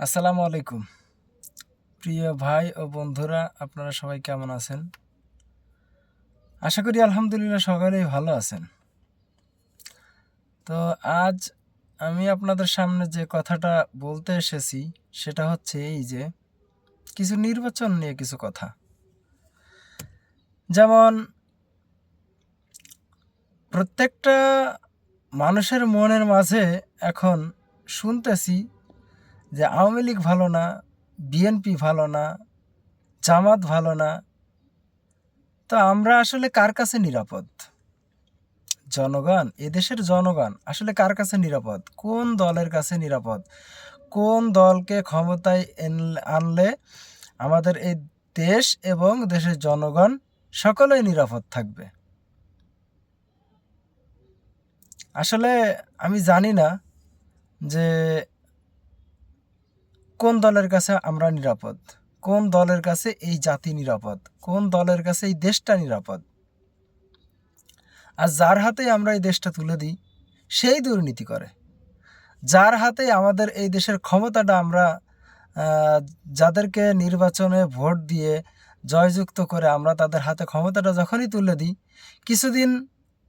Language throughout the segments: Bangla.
আসসালামু আলাইকুম। প্রিয় ভাই ও বন্ধুরা, আপনারা সবাই কেমন আছেন? আশা করি আলহামদুলিল্লাহ সকলেই ভালো আছেন। তো আজ আমি আপনাদের সামনে যে কথাটা বলতে এসেছি, সেটা হচ্ছে এই যে কিছু নির্বাচন নিয়ে কিছু কথা। যেমন, প্রত্যেকটা মানুষের মনের মাঝে এখন শুনতেছি যে আওয়ামী লীগ ভালো না, বিএনপি ভালো না, জামাত ভালো না, তো আমরা আসলে কার কাছে নিরাপদ? জনগণ, এদেশের জনগণ আসলে কার কাছে নিরাপদ? কোন দলের কাছে নিরাপদ? কোন দলকে ক্ষমতায় আনলে আমাদের এই দেশ এবং দেশের জনগণ সকলেই নিরাপদ থাকবে? আসলে আমি জানি না যে কোন দলের কাছে আমরা নিরাপদ? কোন দলের কাছে এই জাতি নিরাপদ? কোন দলের কাছে এই দেশটা নিরাপদ? আর যার হাতে আমরা এই দেশটা তুলে দিই, সেই দুর্নীতি করে। যার হাতে আমাদের এই দেশের ক্ষমতাটা আমরা যাদেরকে নির্বাচনে ভোট দিয়ে জয়যুক্ত করে আমরা তাদের হাতে ক্ষমতাটা যখনই তুলে দিই, কিছুদিন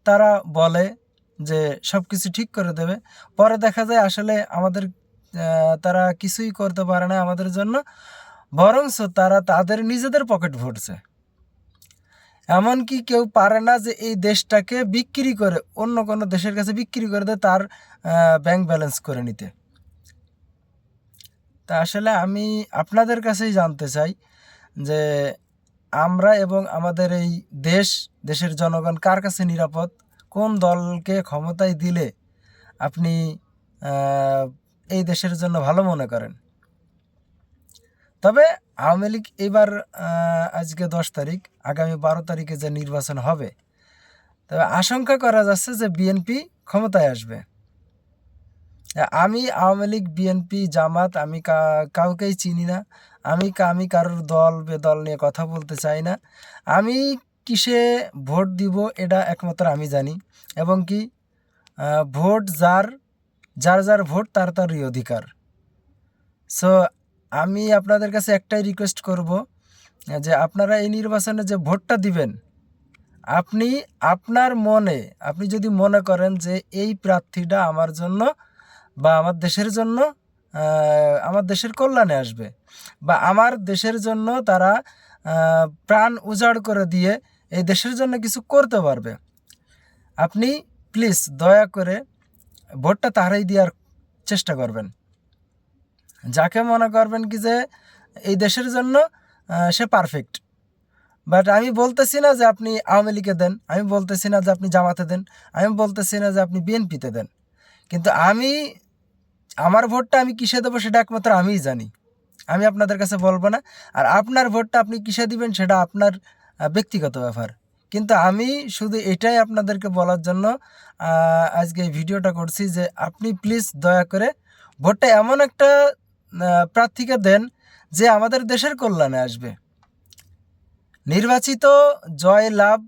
তারা বলে যে সব কিছু ঠিক করে দেবে। পরে দেখা যায় আসলে আমাদের তারা কিছুই করতে পারে না আমাদের জন্য, বরঞ্চ তারা তাদের নিজেদের পকেট ভরছে। এমনকি কেউ পারে না যে এই দেশটাকে বিক্রি করে, অন্য কোনো দেশের কাছে বিক্রি করে দেয় তার ব্যাংক ব্যালেন্স করে নিতে। তা আসলে আমি আপনাদের কাছেই জানতে চাই যে আমরা এবং আমাদের এই দেশ, দেশের জনগণ কার কাছে নিরাপদ? কোন দলকে ক্ষমতায় দিলে আপনি এই দেশের জন্য ভালো মনে করেন। তবে আওয়ামী লীগ এবার আজকে দশ তারিখ, আগামী বারো তারিখে যে নির্বাচন হবে, তবে আশঙ্কা করা যাচ্ছে যে বিএনপি ক্ষমতায় আসবে। আমি আওয়ামী লীগ, বিএনপি, জামাত, আমি কাউকেই চিনি না। আমি আমি কারোর দল, বেদল নিয়ে কথা বলতে চাই না। আমি কিসে ভোট দিব, এটা একমাত্র আমি জানি। এবং কি ভোট যার যার যার ভোট, তার তারই অধিকার। সো আমি আপনাদের কাছে একটাই রিকোয়েস্ট করব, যে আপনারা এই নির্বাচনে যে ভোটটা দিবেন, আপনি আপনার মনে, আপনি যদি মনে করেন যে এই প্রার্থীটা আমার জন্য বা আমার দেশের জন্য আমার দেশের কল্যাণে আসবে বা আমার দেশের জন্য তারা প্রাণ উজাড় করে দিয়ে এই দেশের জন্য কিছু করতে পারবে, আপনি প্লিজ দয়া করে ভোটটা তাহারাই দেওয়ার চেষ্টা করবেন। যাকে মনে করবেন কি যে এই দেশের জন্য সে পারফেক্ট বাট আমি বলতেছি না যে আপনি আওয়ামী লীগে দেন, আমি বলতেছি না যে আপনি জামাতে দেন, আমি বলতেছি না যে আপনি বিএনপিতে দেন। কিন্তু আমি, আমার ভোটটা আমি কিসে দেবো সেটা একমাত্র আমিই জানি। আমি আপনাদের কাছে বলব না। আর আপনার ভোটটা আপনি কিসে দিবেন সেটা আপনার ব্যক্তিগত ব্যাপার। কিন্তু আমি শুধু এটাই আপনাদেরকে বলার জন্য আজকে এই ভিডিওটা করছি যে আপনি প্লিজ দয়া করে ভোটটা এমন একটা প্রার্থীকে দেন যে আমাদের দেশের কল্যাণে আসবে। নির্বাচিত জয় লাভ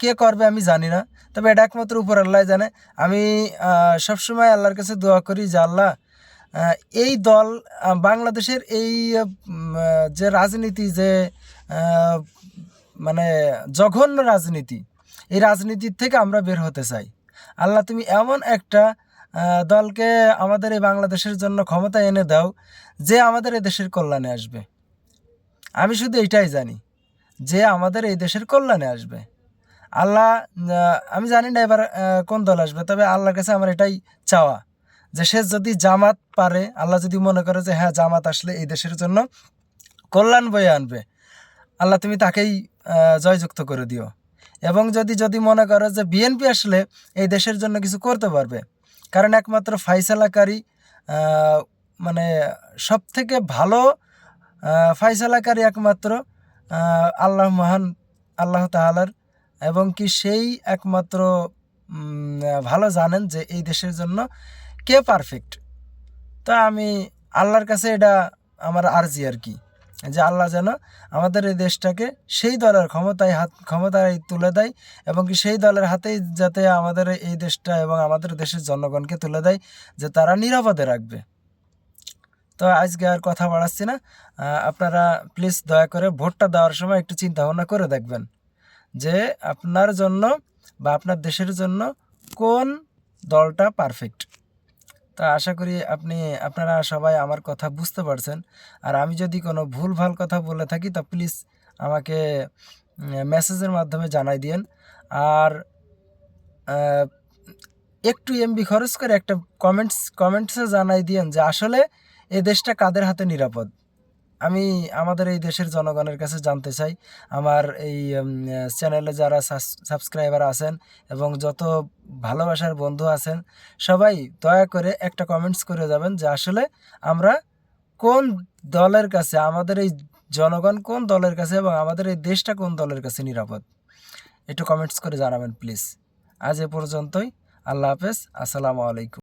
কে করবে আমি জানি না, তবে এটা একমাত্র উপর আল্লাহ জানে। আমি সবসময় আল্লাহর কাছে দোয়া করি যে আল্লাহ এই দল বাংলাদেশের এই যে রাজনীতি, যে মানে জঘন্য রাজনীতি। এই রাজনীতির থেকে আমরা বের হতে চাই। আল্লাহ, তুমি এমন একটা দলকে আমাদের এই বাংলাদেশের জন্য ক্ষমতা এনে দাও যে আমাদের এই দেশের কল্যাণে আসবে। আমি শুধু এটাই জানি যে আমাদের এই দেশের কল্যাণে আসবে। আল্লাহ আমি জানি না এবার কোন দল আসবে, তবে আল্লাহর কাছে আমার এটাই চাওয়া যে সে যদি জামাত পারে, আল্লাহ যদি মনে করে যে হ্যাঁ জামাত আসলে এই দেশের জন্য কল্যাণ বয়ে আনবে। আল্লাহ তুমি তাকেই জয়যুক্ত করে দিও। এবং যদি যদি মনে করো যে বিএনপি আসলে এই দেশের জন্য কিছু করতে পারবে, কারণ একমাত্র ফাইসালাকারী মানে সব থেকে ভালো ফাইসালাকারী একমাত্র আল্লাহ মহান আল্লাহ তাহালার এবং কি সেই একমাত্র ভালো জানেন যে এই দেশের জন্য কে পারফেক্ট। তা আমি আল্লাহর কাছে এটা আমার আর্জি আর কি। যে আল্লাহ যেন আমাদের এই দেশটাকে সেই দলের ক্ষমতায় হাত, ক্ষমতায় তুলে দেয় এবং কি সেই দলের হাতেই যাতে আমাদের এই দেশটা এবং আমাদের দেশের জনগণকে তুলে দেয় যে তারা নিরাপদে রাখবে। তো আজকে আর কথা বাড়াচ্ছি না। আপনারা প্লিজ দয়া করে ভোটটা দেওয়ার সময় একটু চিন্তা ভাবনা করে দেখবেন যে আপনার জন্য বা আপনার দেশের জন্য কোন দলটা পারফেক্ট তা আশা করি আপনি, আপনারা সবাই আমার কথা বুঝতে পারছেন। আর আমি যদি কোনো ভুল ভালো কথা বলে থাকি, তা প্লিজ আমাকে মেসেজের মাধ্যমে জানাই দিন আর একটু এমবি খরচ করে একটা কমেন্টস কমেন্টসে জানাই দিন যে আসলে এ দেশটা কাদের হাতে নিরাপদ? আমি আমাদের এই দেশের জনগণের কাছে জানতে চাই। আমার এই চ্যানেলে যারা সাবস্ক্রাইবার আছেন এবং যত ভালোবাসার বন্ধু আছেন, সবাই দয়া করে একটা কমেন্টস করে যাবেন যে আসলে আমরা কোন দলের কাছে, আমাদের এই জনগণ কোন দলের কাছে এবং আমাদের এই দেশটা কোন দলের কাছে নিরাপদ? একটু কমেন্টস করে জানাবেন প্লিজ আজ এ পর্যন্তই। আল্লাহ হাফেজ। আসসালামু আলাইকুম।